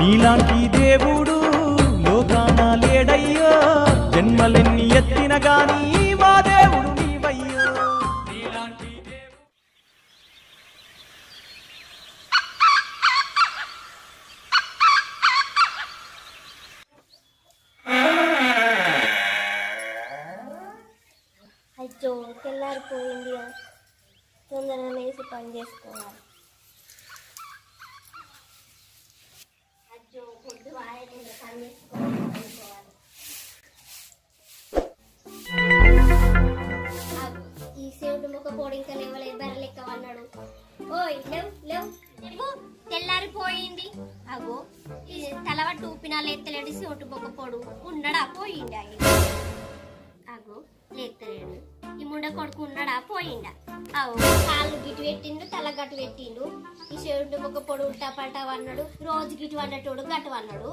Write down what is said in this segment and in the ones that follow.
నీలాంటి దేవుడు లోకాన లేడయ్యో జన్మలెన్ని ఎత్తిన గానీ అగో ఈ తలవట్టు ఊపినా లేత్తలేడు సోటు బొక్క పొడు ఉన్నాడా పోయింది ఆయన అగో లేత్తలేడు. ఈ ముండ కొడుకు ఉన్నాడా పోయిండా? అవు కాళ్ళు గిటు పెట్టిండు తల గట్టు పెట్టిండు. ఈ చెడు బొక్క పొడు ఉల్టా పట్టావన్నాడు రోజు గిటు అన్నటోడు గట్టు అన్నాడు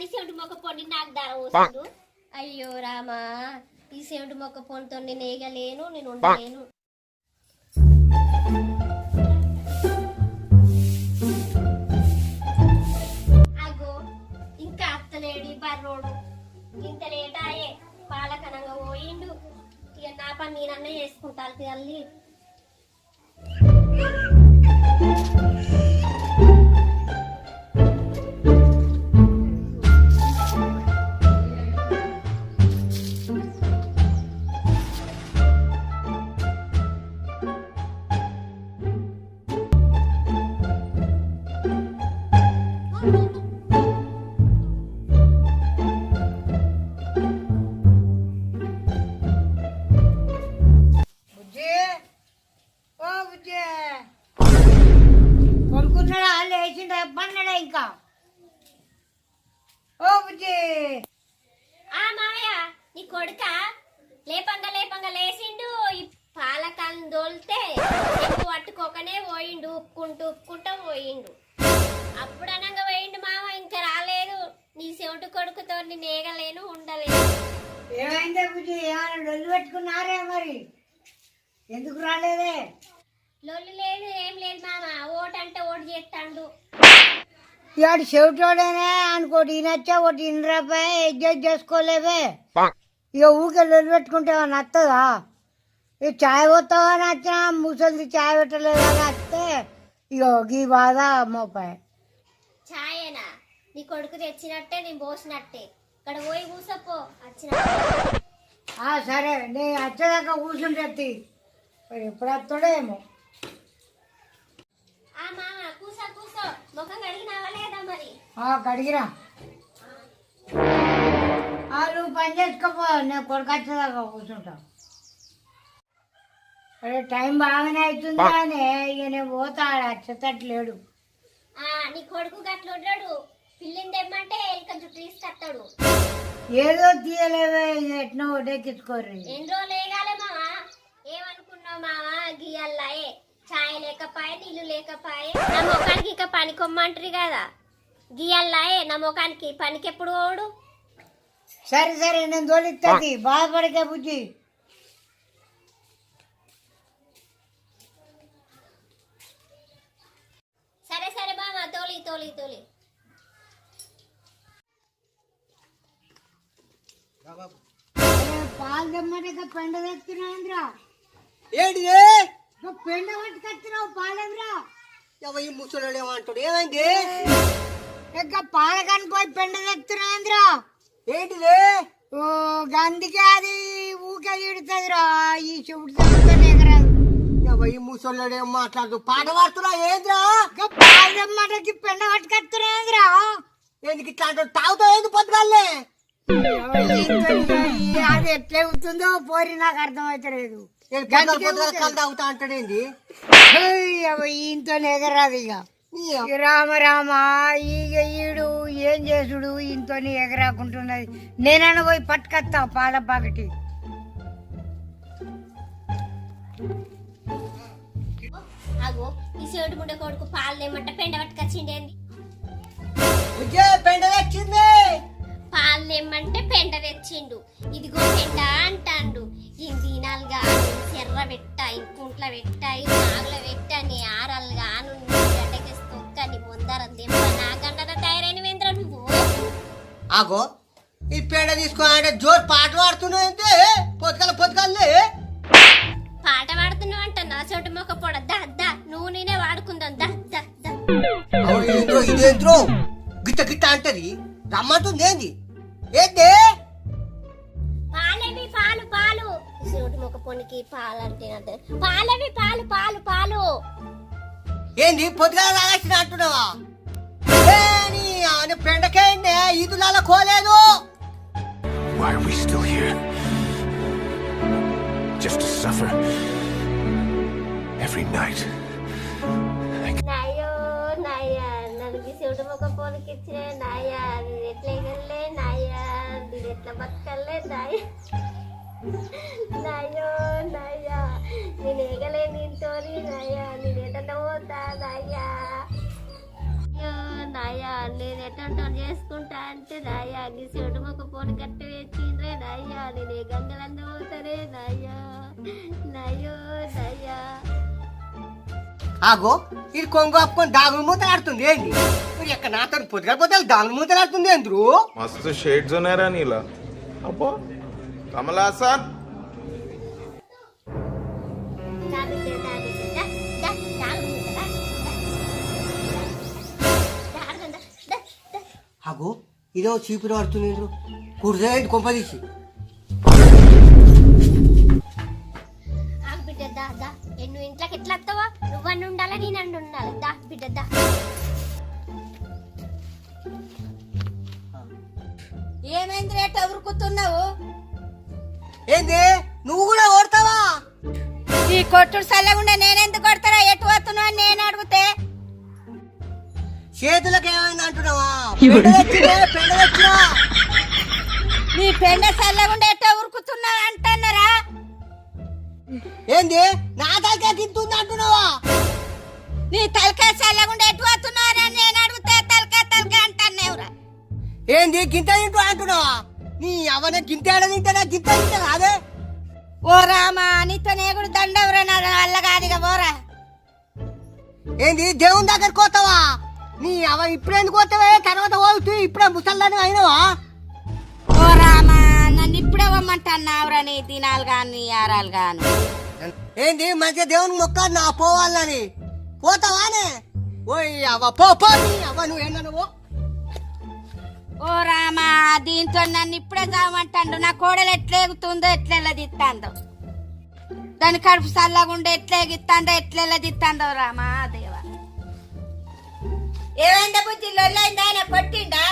కానీ సెవెంటి మొక్క పొడి నాకు ధర పోసిండు అయ్యో రామా ఈ సెవెంటి మొక్క పొడితో నేను వేయగలేను నేను ఉండలేను. అగో ఇంకా అత్తలేడి బర్రోడు. ఇంత లేటాయే పాలకనంగా పోయిండు. ఇక నా పని నేనన్నా చేసుకుంటాను తల్లి. ఇంకా. ఓ బుజ్జి. ఆ మామయ్య నీ కొడుక లేపంగా లేపంగా లేచిండు ఈ పాలకాలను దోలితే పట్టుకోకనే పోయిండు ఉప్పుకుంటూ ఉప్పుకుంటూ పోయిండు. అప్పుడు అనగా పోయిండు మామ ఇంకా రాలేదు. నీ చెవిటి కొడుకుతో నేను ఏగలేను ఉండలేను. ఏమైందే బుజ్జి? ఏమైనా లొల్లు పెట్టుకున్నారే మరి? ఎందుకు రాలేదే? లొల్లి లేదు ఏం లేదు మామ. ఓటంటే ఓటు చేస్తాడు. ఇవాడు చెవిటోడేనే అనుకోటి ఈయనొచ్చా ఒకటి ఇన్నరాపాయ అడ్జస్ట్ చేసుకోలేవే. ఇక ఊకే లొల్లు పెట్టుకుంటే ఏమన్నా వస్తుందా ఇక చాయ్ పోతావా? అని వచ్చినా ముసలిది చాయ్ పెట్టలేదు అని వస్తే ఇక గీ బాధ మోపాయి ఛాయేనా నీ కొడుకు తెచ్చినట్టే నేను పోసినట్టే. ఇక్కడ పోయి కూసపో వచ్చిన ఆ, సరే నేను వచ్చేదాకా కూర్చుంటే మరి ఎప్పుడు వస్తాడో ఏమో. ఆ మామ కూసో కూసో. ముఖం కడిగినావా లేదా మరి ఆ, కడిగిరా. నువ్వు పని చేసుకోపో నేను కొడుకు వచ్చేదాకా కూర్చుంటా. అరే టైం బాగానే అవుతుంది కానీ ఇక నేను పోతా వచ్చేటట్లేడు ఆ నీ కొడుకు గట్ల ఉండడు. పిల్లిని తెమ్మంటే ఎలుక జుట్టు తీసుకొస్తాడు ఏదో తీయలేవే ఇది ఎట్నో ఒడెక్కించుకోర్రి ఎన్ని రోజులు వేయగాలే మావా? ఏమనుకున్నావు మావా? గీయల్లాయే ఛాయ్ లేకపాయే నీళ్ళు లేకపాయే. నా ముఖానికి ఇక పని కొమ్మంటారు కదా. గీయల్లాయే నా ముఖానికి పనికి ఎప్పుడు పోడు సరే సరే నేను తోలిస్తుంది బాధపడకే బుజ్జి. సరే సరే మామ తోలి తోలి తోలి. అరే, పాలు తెమ్మంటే ఇక పెండ తెస్తున్నావురా ఏంటిది పెండ పట్టుకొస్తున్నావు పాలేదురా? ఎవ ఈ ముసలోడు ఏమంటాడు ఏమైంది? ఇక పాలకని పోయి పెండ తెస్తున్నావురా ఏంటిది? ఓ అందుకే అది ఊకే ఇడుతుందిరా ఈ చెవుడు తగ్గుతుంది ఈ ఏం మాట్లాడు పాట పాడుతున్నా ఏంద్రా? పాలు తెమ్మంటే పెండ పట్టుకొస్తున్నావురా ఎందుకు ఇట్లా తాగుతావు ఏంది పొద్దుగాలే అది ఎట్లా ఎగుతుందో పోరి నాకు అర్థమవుతలేదు తాగుతా అంటాడేంది ఈయనతో ఎగరాదు ఇక ఈ రామ రామ ఈడు ఏం చేసుడు? ఈయనతో ఎగరాకుంటున్నది. నేనన్న పోయి పట్టుకొస్తా పాల పాకటి అగో ఈ ముండ కొడుకు పాలు లేమంట పెండ పట్టుకొచ్చిండేంది ఉజ్జే పెండ తెచ్చింది. పాలు లేమంటే పెండ తెచ్చిండు. ఇదిగో పెండ అంటాండు. ఈ దినాలు గాను చెర్ర పెట్ట? ఇంకుంట్ల పెట్ట? ఈ నాగుల పెట్ట? నీ ఆరాలు గాను నీ గడ్డకి తొక్క నీ ముందర దెబ్బ నా ఆగో ఈ పెండ తీసుకోవాలంటే జోరు పాట పాడుతున్నాయంటే పొద్దుకల పొద్దుకల్లే పాట పాడుతున్నావు అంట నా చోటు మొక్క పొడ దా నువ్వు నేనే వాడుకుందాం దా దా ఇదేంద్రో గిట్ట గిట్ట అంటది. రమ్మంటుంది ఏంది? ఏంది పాలేవి పాలు పాలు. చోటు మొక్క పొనికి పాలు అంటే అంటే పాలేవి పాలు పాలు పాలు. ఏంది? పొద్దుగాల రాగాల్సిన అంటున్నావా? ఏ నీ ఆయన పెండకేండి ఈదులాల కోలేదు Why are we still here? Just to suffer. Every night. నాయో నాయా నన్ను శివుడు మొక్క పోలికి ఇచ్చిన నాయా నేను ఎట్లా ఎగలే నాయా నేను ఎట్లా బతకలే నాయ నాయో నాయా నేను ఎగలే నీతోని నాయా నేను ఎట్లా రాయా నేను ఎటువంటి చేసుకుంటా అంటే రాయా గి చెడు ఒక పోటు కట్ట వేచిండ్రే నాయ్యా నేనే ఏ గంగలంద పోతారే నయో నాయో ఆగో ఇది కొంగు అప్పుకొని దాగుల మూతలాడుతుంది ఏంది? మరి ఎక్కడ నాతో పొద్దుగా పోతే దాగులు మూతలాడుతుంది అందరూ మస్తు షేడ్స్ ఉన్నారా నీలా. అబ్బో కమలాసన్. ఆగో ఇదో చీపురు పడుతుంది కుడిదే కొంపదీసి ఆగు బిడ్డ దా దా ఏ నువ్వు ఇంట్లోకి ఎట్లా వస్తావా నువ్వన్ను ఉండాలా నేను అన్ను ఉండాలి దా బిడ్డ దా ఏమైంది రేట ఉరుకుతున్నావు ఏంది నువ్వు కూడా ఓడతావా ఈ కొట్టుడు చల్లకుండా నేనెందుకు కొడతారా ఎటు వస్తున్నావు అని నేను అడిగితే చేతులకు ఏమైంది అంటున్నావా. నీ పెండ అంటున్నారా? ఏంది? నా తింటుంది అంటున్నావా? నీ తలకాయ ఎటు నేను అడిగితే తలకాయ తలకాయ అంటున్నావురా. ఏంది? గింత తింటూ అంటున్నావా? నీ అవన గింత ఏడ తింటానా గింత తింటా అదే. ఓ రామా నీతో నేగుడు దండవరా నా వల్ల కాదుగా పోరా. ఏంది? దేవుని దగ్గర కోతావా నీ అవ ఇప్పుడెందుకు కోతావే తర్వాత పోతూ ఇప్పుడే ముసల్లాని అయినవా? ఓ రామా నన్ను ఇప్పుడే వమ్మంటున్నావురా నీ దినాలు గాని ఆరాలు గాను. ఏంది? మంచిగా దేవుని మొక్క నా పోవాలని. పోతావానే? ఓయ్ అవ్వ పో పో నీ అవ్వ నువ్వు ఓ రామా దీంతో నన్ను ఇప్పుడే చావమంటాడు. నా కోడలు ఎట్లా ఎగుతుందో ఎట్లా ఎల్లదిత్తాందో. దాని కడుపు చల్లగుండా ఎట్లా ఎగిత్తాందో ఎట్లా ఎల్లదిత్తాందో రామా బుద్ధి లొల్లైందా కొట్టిండా?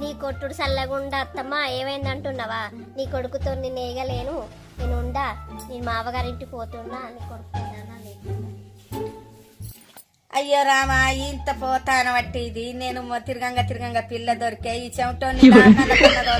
నీ కొట్టుడు చల్లగుండా అత్తమ్మ ఏమైందంటున్నావా? నీ కొడుకుతో నేను వేయగలేను నేను ఉండా. నేను మావగారింటికి పోతున్నా. నీ కొడుకు అయ్యో రామా ఇంత పోతాను బట్టి ఇది నేను తిరగంగా తిరగంగా పిల్ల దొరికే ఈ చెమటోని దొరకదు.